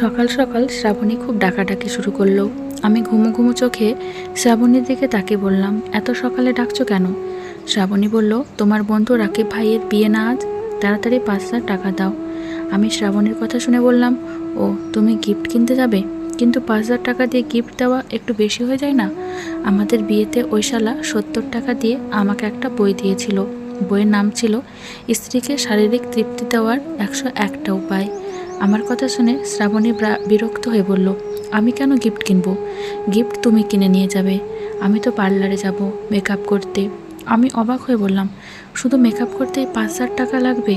সকাল সকাল শ্রাবণী খুব ডাকাডাকি শুরু করল। আমি ঘুমো ঘুমো চোখে শ্রাবণীর দিকে তাকে বললাম, এত সকালে ডাকছো কেন? শ্রাবণী বলল, তোমার বন্ধু রাকিব ভাইয়ের বিয়ে না আজ? তাড়াতাড়ি পাঁচ হাজার টাকা দাও। আমি শ্রাবণীর কথা শুনে বললাম, ও, তুমি গিফট কিনতে যাবে? কিন্তু পাঁচ হাজার টাকা দিয়ে গিফট দেওয়া একটু বেশি হয়ে যায় না? আমাদের বিয়েতে ওই শালা সত্তর টাকা দিয়ে আমাকে একটা বই দিয়েছিল। বইয়ের নাম ছিল, স্ত্রীকে শারীরিক তৃপ্তি দেওয়ার একশো একটা উপায়। আমার কথা শুনে শ্রাবণী বিরক্ত হয়ে বলল, আমি কেন গিফট কিনবো? গিফট তুমি কিনে নিয়ে যাবে। আমি তো পার্লারে যাব মেকআপ করতে। আমি অবাক হয়ে বললাম, শুধু মেকআপ করতেই পাঁচ হাজার টাকা লাগবে?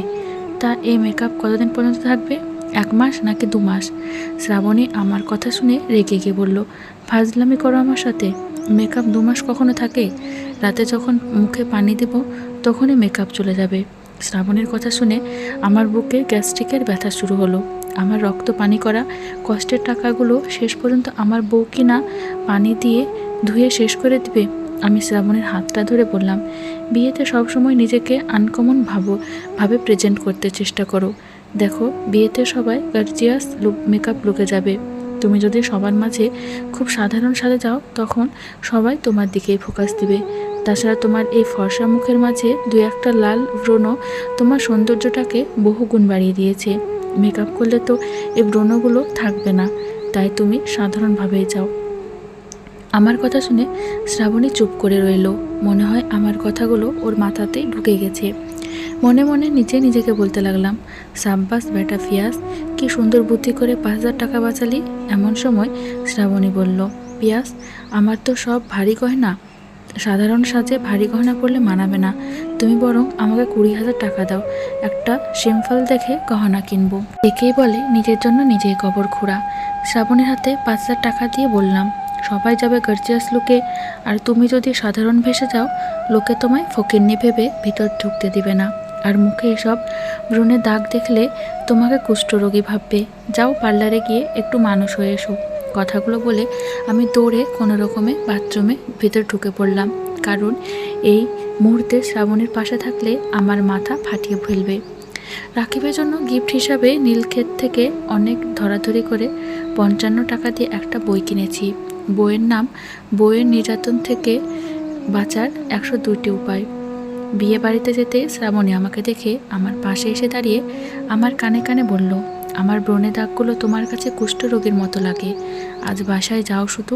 তা এই মেকআপ কতদিন পর্যন্ত থাকবে? এক মাস নাকি দু মাস? শ্রাবণী আমার কথা শুনে রেগে গিয়ে বলল, ফাজলামি করো আমার সাথে। মেকআপ দু মাস কখনো থাকে? রাতে যখন মুখে পানি দেব, তখনই মেকআপ চলে যাবে। শ্রাবণের কথা শুনে আমার বুকে গ্যাস্ট্রিকের ব্যথা শুরু হলো। আমার রক্ত পানি করা কষ্টের টাকাগুলো শেষ পর্যন্ত আমার বউ কিনা পানি দিয়ে ধুয়ে শেষ করে দিবে? আমি শ্রাবণের হাতটা ধরে বললাম, বিয়েতে সবসময় নিজেকে আনকমন ভাবো, ভাবে প্রেজেন্ট করতে চেষ্টা করো। দেখো, বিয়েতে সবাই গার্জিয়াস লুক মেকআপ লুকে যাবে। তুমি যদি সবার মাঝে খুব সাধারণ সাজে যাও, তখন সবাই তোমার দিকেই ফোকাস দিবে। তাছাড়া তোমার এই ফর্সা মুখের মাঝে দু একটা লাল ব্রণ তোমার সৌন্দর্যটাকে বহুগুণ বাড়িয়ে দিয়েছে। মেকআপ করলে তো এই ব্রণগুলো থাকবে না, তাই তুমি সাধারণভাবেই যাও। আমার কথা শুনে শ্রাবণী চুপ করে রইল। মনে হয় আমার কথাগুলো ওর মাথাতেই ঢুকে গেছে। মনে মনে নিজে নিজেকে বলতে লাগলাম, সাব্বাস বেটা ফিয়াস, কি সুন্দর বুদ্ধি করে পাঁচ হাজার টাকা বাঁচালি? এমন সময় শ্রাবণী বলল পিয়াস আমার তো সব ভারী গয়না সাধারণ সাজে ভারী গহনা পরলে মানাবে না। তুমি বরং আমাকে কুড়ি হাজার টাকা দাও। একটা সিম্পল দেখে গহনা কিনবো। একেই বলে নিজের জন্য নিজেই কবর খোঁড়া। শ্রাবণের হাতে পাঁচ হাজার টাকা দিয়ে বললাম, সবাই যাবে গার্জিয়াস লুকে আর তুমি যদি সাধারণ ভেসে যাও, লোকে তোমায় ফকিরনি ভেবে ভিতর ঢুকতে দিবে না। আর মুখে এসব ব্রণের দাগ দেখলে তোমাকে কুষ্ঠরোগী ভাববে। যাও পার্লারে গিয়ে একটু মানুষ হয়ে এসো। কথাগুলো বলে আমি দৌড়ে কোনো রকমে বাথরুমে ভিতর ঢুকে পড়লাম। কারণ এই মুহূর্তে শ্রাবণের পাশে থাকলে আমার মাথা ফাটিয়ে ফেলবে। রাকিবের জন্য গিফট হিসাবে নীলক্ষেত থেকে অনেক ধরাধরি করে পঞ্চান্ন টাকা দিয়ে একটা বই কিনেছি। বইয়ের নাম বইয়ের নির্যাতন থেকে বাঁচার একশো দুইটি উপায়। বিয়ে বাড়িতে যেতে শ্রাবণী আমাকে দেখে আমার পাশে এসে দাঁড়িয়ে আমার কানে কানে বলল আমার ব্রণে দাগগুলো তোমার কাছে কুষ্ঠরোগীর মতো লাগে। আজ বাসায় যাও শুধু,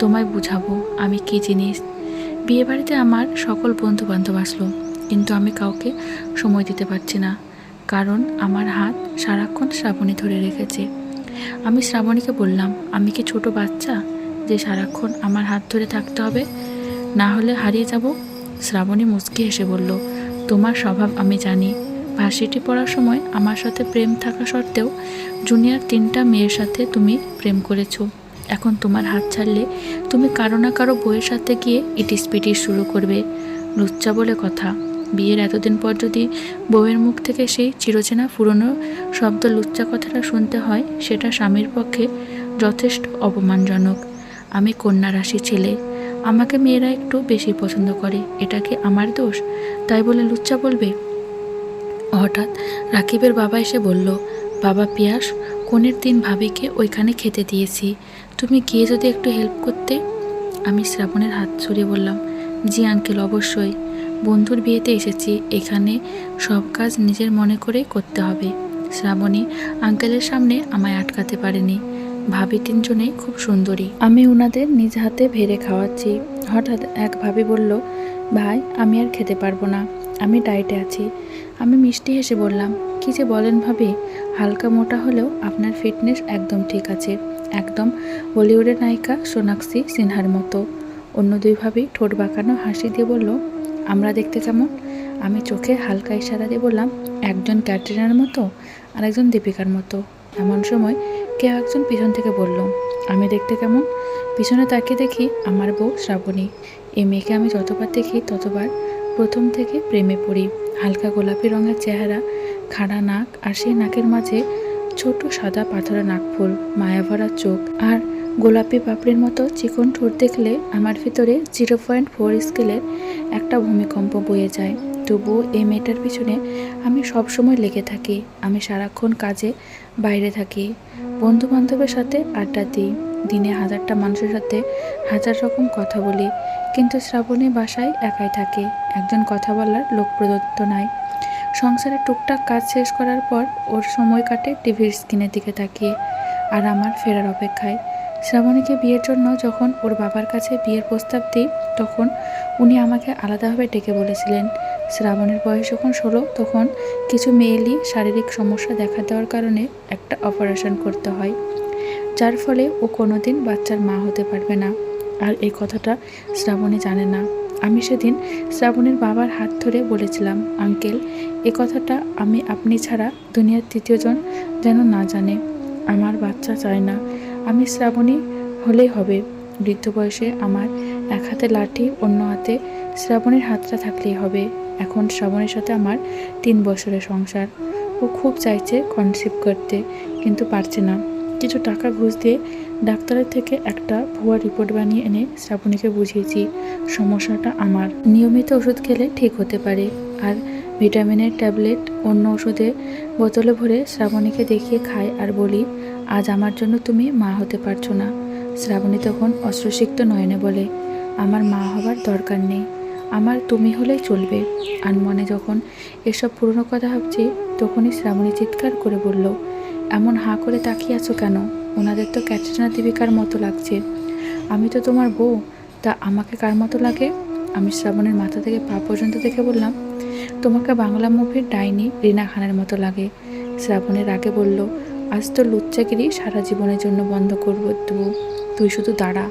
তোমায় বুঝাবো আমি কী জিনিস। বিয়ে বাড়িতে আমার সকল বন্ধু বান্ধব আসলো, কিন্তু আমি কাউকে সময় দিতে পারছি না, কারণ আমার হাত সারাক্ষণ শ্রাবণী ধরে রেখেছে। আমি শ্রাবণীকে বললাম, আমি কি ছোট বাচ্চা যে সারাক্ষণ আমার হাত ধরে থাকতে হবে? না হলে হারিয়ে যাব? শ্রাবণী মুচকি হেসে বলল, তোমার স্বভাব আমি জানি ভার্সিটি পড়ার সময় আমার সাথে প্রেম থাকা সত্ত্বেও জুনিয়র তিনটা মেয়ের সাথে তুমি প্রেম করেছ। এখন তোমার হাত ছাড়লে তুমি কারও না কারও বইয়ের সাথে গিয়ে ইটিস পিটিস শুরু করবে। লুচ্চা বলে কথা। বিয়ের এতদিন পর যদি বউয়ের মুখ থেকে সেই চিরচেনা পুরনো শব্দ লুচ্চা কথাটা শুনতে হয়, সেটা স্বামীর পক্ষে যথেষ্ট অপমানজনক। আমি কন্যা রাশি ছেলে। আমাকে মেয়েরা একটু বেশি পছন্দ করে। এটা কি আমার দোষ? তাই বলে লুচ্চা বলবে হঠাৎ রাকিবের বাবা এসে বলল, বাবা পিয়াস, কোনের দিন ভাবিকে ওইখানে খেতে দিয়েছি। তুমি গিয়ে যদি একটু হেল্প করতে? আমি শ্রাবণের হাত ছড়িয়ে বললাম, জি আঙ্কেল অবশ্যই। বন্ধুর বিয়েতে এসেছি, এখানে সব কাজ নিজের মনে করেই করতে হবে। শ্রাবণী আঙ্কেলের সামনে আমায় আটকাতে পারেনি। ভাবি তিনজনেই খুব সুন্দরী। আমি ওনাদের নিজ হাতে ভেড়ে খাওয়াচ্ছি। হঠাৎ এক ভাবি বলল, ভাই, আমি আর খেতে পারব না। আমি ডায়েটে আছি। আমি মিষ্টি হেসে বললাম, কি যে বলেন ভাবি, হালকা মোটা হলেও আপনার ফিটনেস একদম ঠিক আছে, একদম বলিউডের নায়িকা সোনাক্ষী সিনহার মতো। অন্য দুই ভাবি ঠোঁট বাঁকানো হাসি দিয়ে বলল, আমরা দেখতে কেমন? আমি চোখে হালকা ইশারা দিয়ে বললাম, একজন ক্যাটরিনার মতো আর একজন দীপিকার মতো। এমন সময় কেউ একজন পিছন থেকে বলল, আমি দেখতে কেমন? পিছনে তাকিয়ে দেখি আমার বউ শ্রাবণী। এই মেয়েকে আমি যতবার দেখি ততবার প্রথম থেকে প্রেমে পড়ি। হালকা গোলাপি রঙের চেহারা, খাড়া নাক আর সেই নাকের মাঝে ছোট সাদা পাথরের নাকফুল মায়াভরা চোখ আর গোলাপি পাপড়ির মতো চিকন ঠোঁট দেখলে আমার ভিতরে জিরো পয়েন্ট ফোর স্কেলের একটা ভূমিকম্প বয়ে যায়। তবুও এই মেয়েটার পিছনে আমি সব সময় লেগে থাকি। আমি সারাক্ষণ কাজে বাইরে থাকি। বন্ধু বান্ধবের সাথে আড্ডা দিই। দিনে হাজারটা মানুষের সাথে হাজার রকম কথা বলি। কিন্তু শ্রাবণী বাসায় একাই থাকে। একজন কথা বলার লোক প্রদত্ত নাই। সংসারের টুকটাক কাজ শেষ করার পর ওর সময় কাটে টিভির স্ক্রিনের দিকে তাকিয়ে, আর আমার ফেরার অপেক্ষায়। শ্রাবণীকে বিয়ের জন্য যখন ওর বাবার কাছে বিয়ের প্রস্তাব দিই, তখন উনি আমাকে আলাদাভাবে ডেকে বলেছিলেন। শ্রাবণের বয়স যখন ষোলো, তখন কিছু মেয়েলি শারীরিক সমস্যা দেখা দেওয়ার কারণে একটা অপারেশন করতে হয়, যার ফলে ও কোনোদিন বাচ্চার মা হতে পারবে না। আর এই কথাটা শ্রাবণী জানে না। আমি সেদিন শ্রাবণীর বাবার হাত ধরে বলেছিলাম, আঙ্কেল, এ কথাটা আমি আপনি ছাড়া দুনিয়ার তৃতীয়জন যেন না জানে। আমার বাচ্চা চায় না। আমি শ্রাবণী হলেই হবে। বৃদ্ধ বয়সে আমার এক হাতে লাঠি, অন্য হাতে শ্রাবণীর হাতটা থাকলেই হবে। এখন শ্রাবণীর সাথে আমার তিন বছরের সংসার। ও খুব চাইছে কনসিভ করতে, কিন্তু পারছে না। কিছু টাকা ঘুষ দিয়ে ডাক্তারের থেকে একটা ভুয়া রিপোর্ট বানিয়ে এনে শ্রাবণীকে বুঝিয়েছি। সমস্যাটা আমার। নিয়মিত ওষুধ খেলে ঠিক হতে পারে। আর ভিটামিনের ট্যাবলেট অন্য ওষুধে বোতলে ভরে শ্রাবণীকে দেখিয়ে খাই আর বলি, আজ আমার জন্য তুমি মা হতে পারছ না। শ্রাবণী তখন অস্ত্রসিক্ত নয়নে বলে, আমার মা হবার দরকার নেই। আমার তুমি হলেই চলবে। আর মনে যখন এসব পুরনো কথা ভাবছি, তখনই শ্রাবণী চিৎকার করে বলল এমন হাঁ করে তাকিয়ে আছো কেন? ওনাদের তো ক্যাটরিনা দীপিকার মতো লাগছে। আমি তো তোমার বউ, তা আমাকে কার মতো লাগে? আমি শ্রাবণের মাথা থেকে পা পর্যন্ত দেখে বললাম, তোমাকে বাংলা মুভির ডাইনি রিনা খানের মতো লাগে। শ্রাবণের আগে বলল, আজ তো লুচ্চাগিরি সারা জীবনের জন্য বন্ধ করব তুই শুধু দাঁড়া।